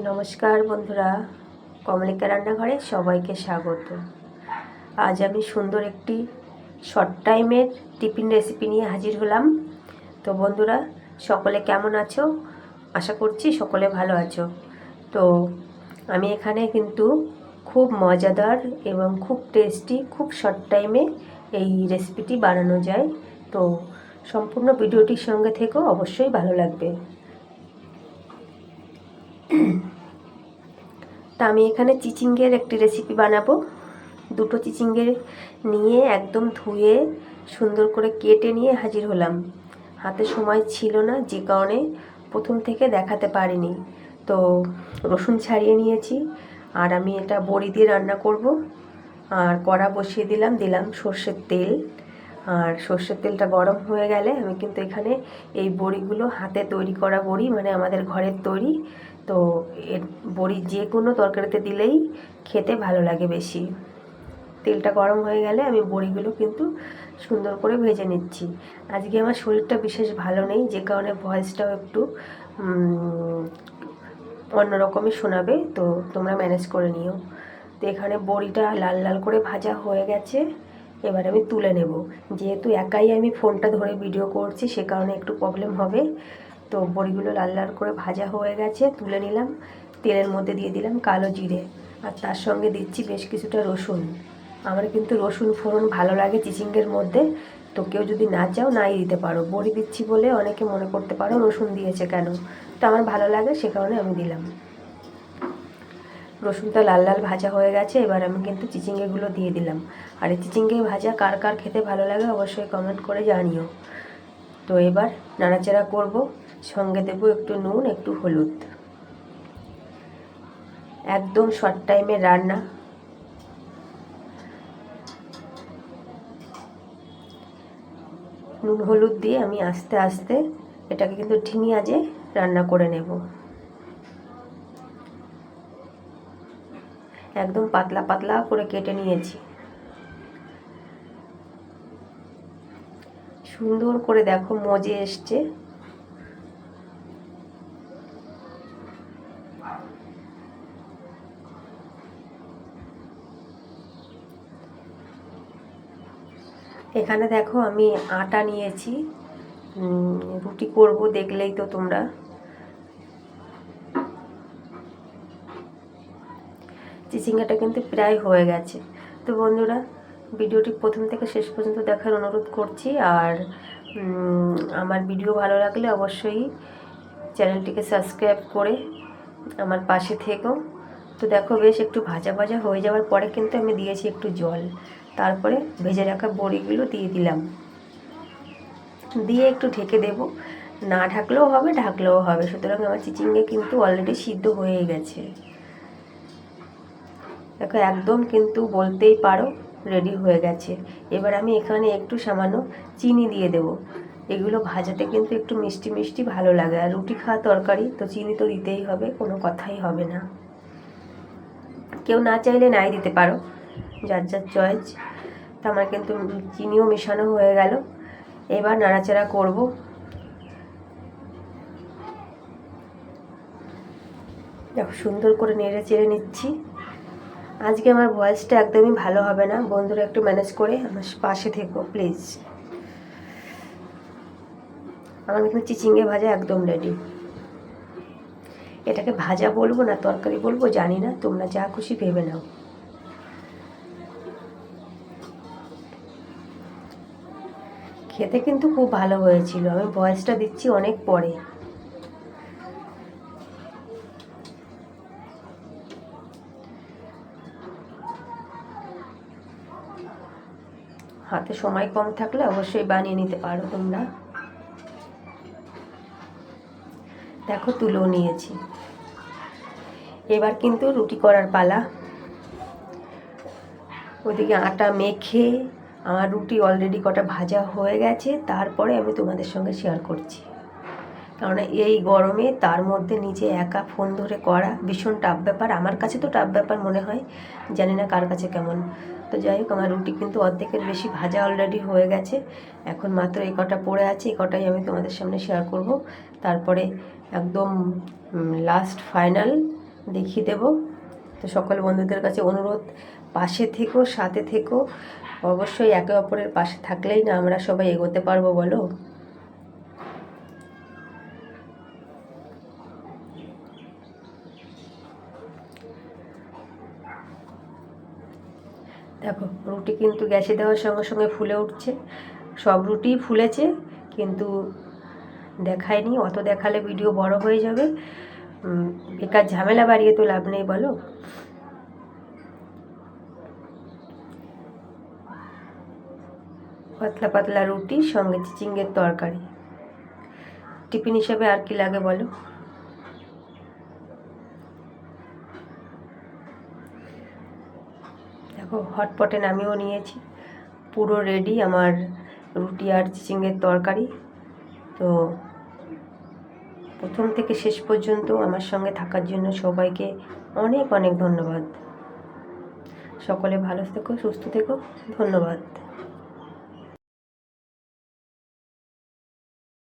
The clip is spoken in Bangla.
নমস্কার বন্ধুরা, কমলিকা রান্নাঘরে সবাইকে স্বাগত। আজ আমি সুন্দর একটি শর্ট টাইমের টিফিন রেসিপি নিয়ে হাজির হলাম। তো বন্ধুরা, সকলে কেমন আছো? আশা করছি সকলে ভালো আছো। তো আমি এখানে কিন্তু খুব মজাদার এবং খুব টেস্টি খুব শর্ট টাইমে এই রেসিপিটি বানানো যায়। তো সম্পূর্ণ ভিডিওটির সঙ্গে থেকেও অবশ্যই ভালো লাগবে। তা আমি এখানে চিচিঙ্গের একটি রেসিপি বানাবো। দুটো চিচিঙ্গের নিয়ে একদম ধুয়ে, সুন্দর করে কেটে নিয়ে হাজির হলাম। হাতে সময় ছিল না, যে কারণে প্রথম থেকে দেখাতে পারিনি। তো রসুন ছাড়িয়ে নিয়েছি, আর আমি এটা বড়ি দিয়ে রান্না করব। আর কড়া বসিয়ে দিলাম দিলাম সর্ষের তেল। আর সর্ষের তেলটা গরম হয়ে গেলে আমি কিন্তু এখানে এই বড়িগুলো হাতে তৈরি করা বড়ি মানে আমাদের ঘরের তৈরি। তো এর বড়ি যে কোনো তরকারিতে দিলেই খেতে ভালো লাগে বেশি। তেলটা গরম হয়ে গেলে আমি বড়িগুলো কিন্তু সুন্দর করে ভেজে নিচ্ছি। আজকে আমার শরীরটা বিশেষ ভালো নেই, যে কারণে ভয়েসটাও একটু অন্যরকমই শোনাবে, তো তোমরা ম্যানেজ করে নিও। তো এখানে বড়িটা লাল লাল করে ভাজা হয়ে গেছে। এবার আমি তুলে নেব। যেহেতু একাই আমি ফোনটা ধরে ভিডিও করছি, সে কারণে একটু প্রবলেম হবে। তো বড়িগুলো লাল লাল করে ভাজা হয়ে গেছে, তুলে নিলাম। তেলের মধ্যে দিয়ে দিলাম কালো জিরে। আর তার সঙ্গে দিচ্ছি বেশ কিছুটা রসুন। আমার কিন্তু রসুন ফোড়ন ভালো লাগে চিচিঙ্গের মধ্যে। তো কেউ যদি না চাও, নাই দিতে পারো। বড়ি দিচ্ছি বলে অনেকে মনে করতে পারো রসুন দিয়েছে কেন। তো আমার ভালো লাগে, সে কারণে আমি দিলাম। রসুনটা লাল লাল ভাজা হয়ে গেছে, এবার আমি কিন্তু চিচিঙ্গেগুলো দিয়ে দিলাম। আর এই চিচিঙ্গে ভাজা কার কার খেতে ভালো লাগে অবশ্যই কমেন্ট করে জানিও। তো এবার নাড়াচাড়া করব, সঙ্গে দেবো একটু নুন, একটু হলুদ। একদম শর্ট টাইমে রান্না। নুন, হলুদ দিয়ে আমি আস্তে আস্তে এটাকে কিন্তু আজে রান্না করে নেব। একদম পাতলা পাতলা করে কেটে নিয়েছি। সুন্দর করে দেখো মজে এসছে। এখানে দেখো আমি আটা নিয়েছি। রুটি করব দেখলেই তো তোমরা। চিচিঙ্গাটা কিন্তু প্রায় হয়ে গেছে। তো বন্ধুরা, ভিডিওটি প্রথম থেকে শেষ পর্যন্ত দেখার অনুরোধ করছি। আর আমার ভিডিও ভালো লাগলে অবশ্যই চ্যানেলটিকে সাবস্ক্রাইব করে আমার পাশে থেকেও তো দেখো, বেশ একটু ভাজা ভাজা হয়ে যাওয়ার পরে কিন্তু আমি দিয়েছি একটু জল। তারপরে ভেজে রাখা বড়িগুলো দিয়ে দিলাম। দিয়ে একটু ঢেকে দেব। না ঢাকলেও হবে ঢাকলেও হবে। সুতরাং আমার চিচিঙ্গে কিন্তু অলরেডি সিদ্ধ হয়ে গেছে। দেখো, একদম কিন্তু বলতেই পারো রেডি হয়ে গেছে। এবার আমি এখানে একটু সামান্য চিনি দিয়ে দেব। এগুলো ভাজাতে কিন্তু একটু মিষ্টি মিষ্টি ভালো লাগে। আর রুটি খাওয়া তরকারি, তো চিনি তো দিতেই হবে, কোনো কথাই হবে না। কেউ না চাইলে নাই দিতে পারো, যার যার চয়েস তো আমার কিন্তু চিনিও মেশানো হয়ে গেল। এবার নাড়াচাড়া করব। দেখো, সুন্দর করে নেড়ে চেড়ে নিচ্ছি। আজকে আমার ভয়েসটা একদমই ভালো হবে না। বন্ধুরা একটু ম্যানেজ করে আমার পাশে থেকো প্লিজ আমার কিন্তু চিচিঙ্গে ভাজা একদম রেডি এটাকে ভাজা বলব না তরকারি বলব, জানি না, তোমরা যা খুশি ভেবে নাও। খেতে কিন্তু খুব ভালো হয়েছিল। আমি ভয়েসটা দিচ্ছি অনেক পরে। হাতে সময় কম থাকলে অবশ্যই বানিয়ে নিতে পারো তোমরা। দেখো তুলেও নিয়েছি। এবার কিন্তু রুটি করার পালা। ওদিকে আটা মেখে আমার রুটি অলরেডি কটা ভাজা হয়ে গেছে, তারপরে আমি তোমাদের সঙ্গে শেয়ার করছি। কারণ এই গরমে তার মধ্যে নিজে একা ফোন ধরে করা ভীষণ টাফ ব্যাপার। আমার কাছে তো টাফ ব্যাপার মনে হয়, জানি না কার কাছে কেমন। তো যাই হোক, আমার রুটি কিন্তু অর্ধেকের বেশি ভাজা অলরেডি হয়ে গেছে। এখন মাত্র এই কটা পড়ে আছে, এই কটাই আমি তোমাদের সামনে শেয়ার করব। তারপরে একদম লাস্ট ফাইনাল দেখিয়ে দেব। তো সকল বন্ধুদের কাছে অনুরোধ, পাশে থেকো, সাথে থেকো। অবশ্যই একে অপরের পাশে থাকলেই না আমরা সবাই এগোতে পারব, বলো। দেখো, রুটি কিন্তু গ্যাসে দেওয়ার সঙ্গে সঙ্গে ফুলে উঠছে। সব রুটিই ফুলেছে, কিন্তু দেখায়নি, অত দেখালে ভিডিও বড় হয়ে যাবে। বেকার ঝামেলা বাড়িয়ে তো লাভ নেই, বলো। পাতলা পাতলা রুটি, সঙ্গে চিচিঙ্গের তরকারি। টিফিন হিসেবে আর কি লাগে, বলো? দেখো হটপটে নামিয়েও নিয়েছি। পুরো রেডি আমার রুটি আর চিচিংয়ের তরকারি। তো প্রথম থেকে শেষ পর্যন্ত আমার সঙ্গে থাকার জন্য সবাইকে অনেক অনেক ধন্যবাদ। সকলে ভালো থেকো, সুস্থ থেকো। ধন্যবাদ।